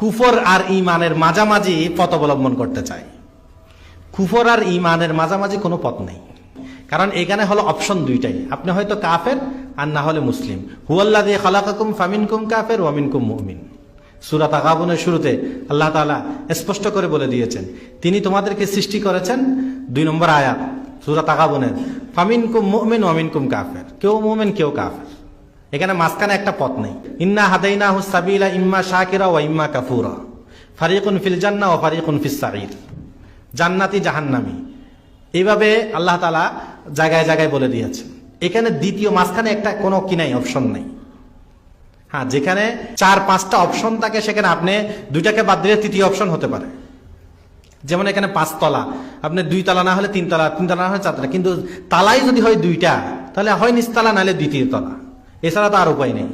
কুফর আর ইমানের মাঝামাঝি পথ অবলম্বন করতে চায়। কুফর আর ইমানের মাঝামাঝি কোনো পথ নেই। কারণ এখানে হলো অপশন দুইটাই। আপনি হয়তো কাফের, আর না হলে মুসলিম। হুয়াল্লা দিয়ে খালাকাকুম ফামিনকুম কাফের ওয়ামিনকুম মুমিন। সুরাত আগাবনের শুরুতে আল্লাহ তাআলা স্পষ্ট করে বলে দিয়েছেন, তিনি তোমাদেরকে সৃষ্টি করেছেন দুই নম্বর আয়াত সুরাত আগাবনের ফামিনকুম মুমিন ওয়ামিনকুম কাফের। কেউ মুমিন, কেউ কাফের। এখানে মাঝখানে একটা পথ নেই। ইন্না হাদাইনা হুসাবিলা ইম্মা শাকিরা ও ইম্মা কাফুরা। ফারিকুন ফিল জান্না ও ফারিকুন ফিস সাঈর জান্নাতি জাহান্নামি। এইভাবে আল্লাহ তালা জায়গায় জায়গায় বলে দিয়েছেন। এখানে দ্বিতীয় মাঝখানে একটা কোনো কি নাই, অপশন নেই। হ্যাঁ যেখানে চার, পাঁচটা অপশন থাকে, সেখানে আপনি দুইটাকে বাদ দিলে তৃতীয় অপশন হতে পারে। যেমন এখানে পাঁচতলা। আপনি দুই তলা না হলে তিন তলা তিন তলা না হলে চারতলা। কিন্তু তালাই যদি হয় দুইটা, তাহলে হয় নিচতলা, নাহলে দ্বিতীয় তলা এছাড়া তো আর উপায় নেই।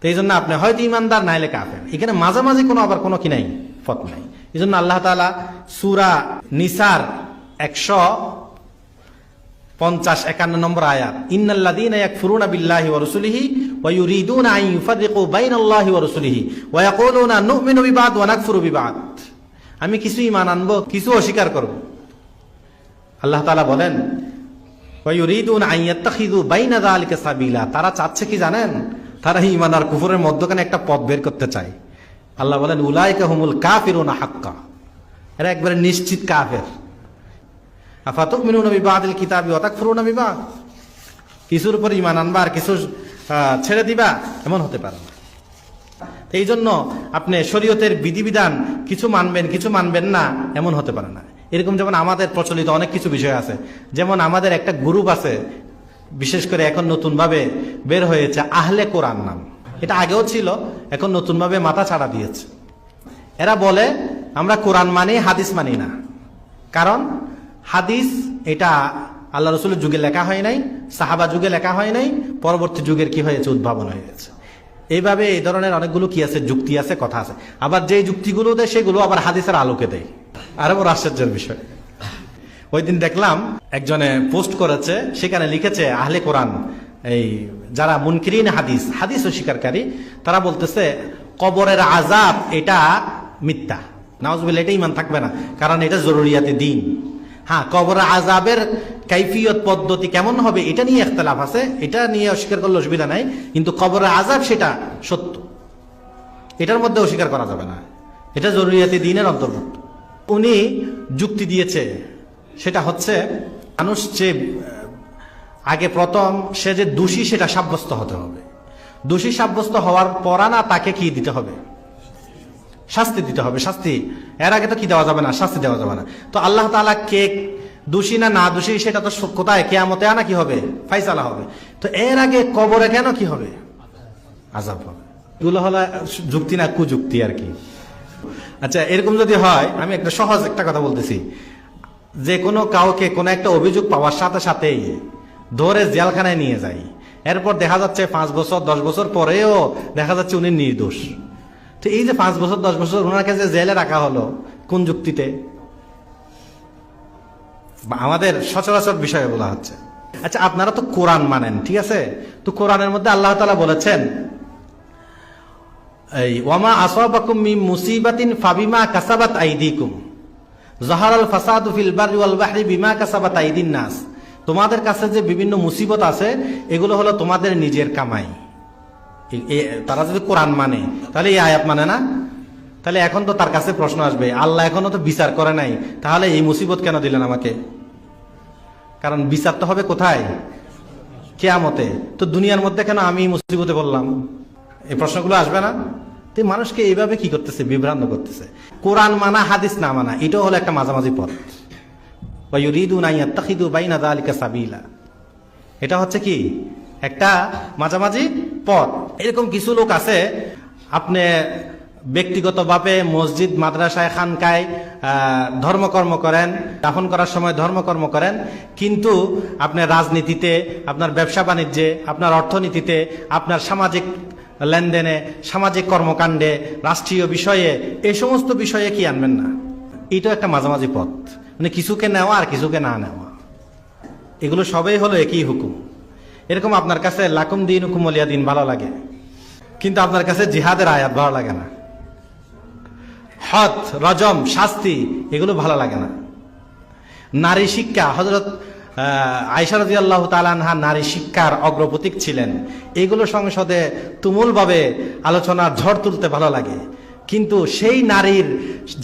তো এই জন্য আপনি হয়তো ইমানদার নাইলে কাফের। এখানে মাঝামাঝি কোনো আবার কোনো কি নাই? ফত নাই। এই জন্য আল্লাহ তালা সুরা নিসার একশো পঞ্চাশ একান্ন নম্বর আয়াত, ইন্নাল্লাযীনা ইয়াকফুরুনা বিল্লাহি ওয়া রাসূলিহি ইউফাররিকু বাইনাল্লাহি ওয়া রাসূলিহি ওয়া ইয়াকুলুনা নু'মিনু বিবাদ ওয়া নাকফুরু বিবাদ। আমি কিছু ঈমান আনব, কিছু অস্বীকার করব। আল্লাহ তাআলা বলেন তারা চাচ্ছে কি জানেন? তারা ঈমান আর কুফরের মধ্যখানে একটা পথ বের করতে চায়। আল্লাহ বলেন, উলাইকা হুমুল কাফিরুনা হাক্কা। এরা একবারে নিশ্চিত কাফের। আফাতুক মিনু নবী বাদিল কিতাবি অতাক ফুরু নবী বা কিছুর উপর ইমান আনবা আর কিছু ছেড়ে দিবা এমন হতে পারে না। এই জন্য আপনি শরীয়তের বিধিবিধান কিছু মানবেন কিছু মানবেন না, এমন হতে পারে না। এরকম যেমন আমাদের প্রচলিত অনেক কিছু বিষয় আছে। যেমন আমাদের একটা গ্রুপ আছে, বিশেষ করে এখন নতুনভাবে বের হয়েছে আহলে কোরআন নাম। এটা আগেও ছিল, এখন নতুনভাবে মাথা ছাড়া দিয়েছে। এরা বলে, আমরা কোরআন মানি, হাদিস মানি না। কারণ হাদিস এটা আল্লাহ রসুলের যুগে লেখা হয় নাই, সাহাবা যুগে লেখা হয় নাই, পরবর্তী যুগের কি হয়েছে? উদ্ভাবন হয়ে গেছে। এইভাবে এই ধরনের অনেকগুলো কি আছে? যুক্তি আছে, কথা আছে। আবার যে যুক্তিগুলো দেয়, সেগুলো আবার হাদিসের আলোকে দেয়। আরও বড় আশ্চর্যের বিষয়। ওই দিন দেখলাম একজনে পোস্ট করেছে, সেখানে লিখেছে, আহলে কোরআন এই যারা মুনকিরিন হাদিস হাদিস অস্বীকারী তারা বলতেছে, কবরের আজাব এটা মিথ্যা। নাওজবিল এটা ইমান থাকবে না। কারণ এটা জরুরিয়াতে দিন। হ্যাঁ কবরের আজাবের কাইফিয়ত পদ্ধতি কেমন হবে, এটা নিয়ে একতলাফ আছে, এটা নিয়ে অস্বীকার করলে অসুবিধা নাই, কিন্তু কবরের আজাব সেটা সত্য। এটার মধ্যে অস্বীকার করা যাবে না। এটা জরুরিয়াতে দিনের অন্তর্ভুক্ত। উনি যুক্তি দিয়েছে, সেটা হচ্ছে, মানুষ যে আগে প্রথম সে যে দোষী, সেটা সাব্যস্ত হতে হবে। দোষী সাব্যস্ত হওয়ার পরানা তাকে কি দিতে হবে? শাস্তি দিতে হবে, শাস্তি। এর আগে তো কি দেওয়া যাবে না? শাস্তি দেওয়া যাবে না। তো আল্লাহ তাআলা কে দোষী না না দোষী, সেটা তো কোথায়? কেয়ামতে আনা কি হবে? ফাইসালা হবে। তো এর আগে কবরে কেন কি হবে? আজাব হবে। এগুলো হলো, যুক্তি না কুযুক্তি আর কি। আচ্ছা এরকম যদি হয়, আমি একটা সহজ একটা কথা বলতেছি। যে কোনো কাউকে কোনো একটা অভিযোগ পাওয়ার সাথে সাথেই ধরে জেলখানায় নিয়ে যাই এরপর দেখা যাচ্ছে পাঁচ বছর, দশ বছর পরেও দেখা যাচ্ছে উনি নির্দোষ। তো এই যে পাঁচ বছর, দশ বছর ওনাকে যে জেলে রাখা হলো কোন যুক্তিতে? আমাদের সচরাচর বিষয়ে বলা হচ্ছে। আচ্ছা আপনারা তো কোরআন মানেন, ঠিক আছে? তো কোরআনের মধ্যে আল্লাহ তালা বলেছেন, এই, ওয়ামা আসাবাকুম মিন মুসিবাতিন ফাবিমা কাসাবাত আইদিকুম। জাহারাল ফাসাদু ফিল বাররি ওয়াল বাহরি বিমা কাসাবাত আইদিন নাস। তোমাদের কাছে যে বিভিন্ন মুসিবত আছে, এগুলো হলো তোমাদের নিজের কামাই। তারা যদি কোরআন মানে তাহলে এই আয়াত মানে না? তাহলে এখন তো তার কাছে প্রশ্ন আসবে, আল্লাহ এখনও তো বিচার করে নাই, তাহলে এই মুসিবত কেন দিলেন আমাকে? কারণ বিচার তো হবে কোথায়? কেয়ামতে। তো দুনিয়ার মধ্যে কেন আমি মুসিবতে বললাম এই প্রশ্নগুলো আসবে না? তো মানুষকে এইভাবে কি করতেছে? বিভ্রান্ত করতেছে। কোরআন মানা, হাদিস না মানা, এটাও হলো একটা মাঝামাঝি পথ। এটা হচ্ছে কি? একটা মাঝামাঝি পথ। এরকম কিছু লোক আছে, আপনি ব্যক্তিগতভাবে মসজিদ মাদ্রাসায় খানকায় ধর্মকর্ম করেন, দাফন করার সময় ধর্মকর্ম করেন, কিন্তু আপনার রাজনীতিতে, আপনার ব্যবসা বাণিজ্যে, আপনার অর্থনীতিতে, আপনার সামাজিক লেনদেনে, সামাজিক কর্মকাণ্ডে, রাষ্ট্রীয় বিষয়ে, এই সমস্ত বিষয়ে কি আনবেন না? এটাও একটা মাঝামাঝি পথ। মানে কিছুকে নেওয়া আর কিছুকে না নেওয়া। এগুলো সবই হলো একই হুকুম। এরকম আপনার কাছে লাকুম দিন হুকুম দিন ভালো লাগে। কিন্তু আপনার কাছে জিহাদের আয়াত ভালো লাগে না। হদ, রজম, শাস্তি, এগুলো ভালো লাগে না। নারী শিক্ষা হজরত আয়সারদি আল্লাহ তালানহা নারী শিক্ষার অগ্রপ্রতীক ছিলেন। এগুলো সংসদে তুমুলভাবে আলোচনার ঝড় তুলতে ভালো লাগে। কিন্তু সেই নারীর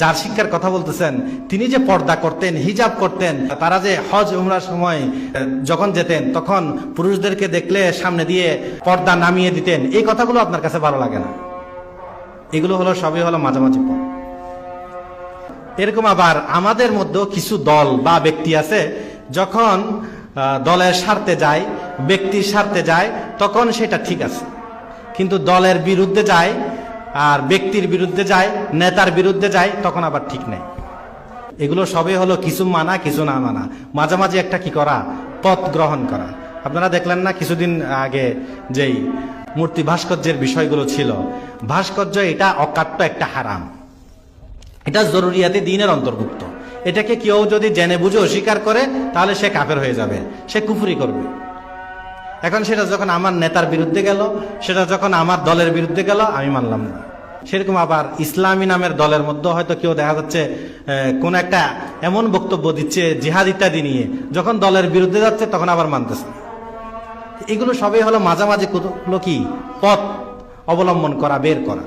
যার শিক্ষার কথা বলতেছেন, তিনি যে পর্দা করতেন, হিজাব করতেন, তারা যে হজ, উমরার সময় যখন যেতেন, তখন পুরুষদেরকে দেখলে সামনে দিয়ে পর্দা নামিয়ে দিতেন, এই কথাগুলো আপনার কাছে ভালো লাগে না? এগুলো হলো, সবই হলো মাঝামাঝি পথ। এরকম আবার আমাদের মধ্যেও কিছু দল বা ব্যক্তি আছে, যখন দলের স্বার্থে যায় ব্যক্তির স্বার্থে যায়, তখন সেটা ঠিক আছে। কিন্তু দলের বিরুদ্ধে যায়, আর ব্যক্তির বিরুদ্ধে যায়, নেতার বিরুদ্ধে যায়, তখন আবার ঠিক নেই। এগুলো সবই হলো কিছু মানা, কিছু না মানা। মাঝামাঝি একটা কি করা? পথ গ্রহণ করা। আপনারা দেখলেন না কিছুদিন আগে যেই মূর্তি ভাস্কর্যের বিষয়গুলো ছিল? ভাস্কর্য এটা অকাট্য একটা হারাম। এটা জরুরিয়াতে দিনের অন্তর্ভুক্ত। এটাকে কেউ যদি জেনে বুঝে অস্বীকার করে, তাহলে সে কাফের হয়ে যাবে, সে কুফুরি করবে। এখন সেটা যখন আমার নেতার বিরুদ্ধে গেল, সেটা যখন আমার দলের বিরুদ্ধে গেল, আমি মানলাম না। সেরকম আবার ইসলামী নামের দলের মধ্যে হয়তো কেউ দেখা যাচ্ছে কোন একটা এমন বক্তব্য দিচ্ছে, জিহাদ ইত্যাদি নিয়ে। যখন দলের বিরুদ্ধে যাচ্ছে, তখন আবার মানতেছে। এগুলো সবই হলো মাঝামাঝি কতগুলো কি? পথ অবলম্বন করা, বের করা।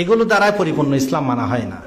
এগুলো দ্বারাই পরিপূর্ণ ইসলাম মানা হয় না।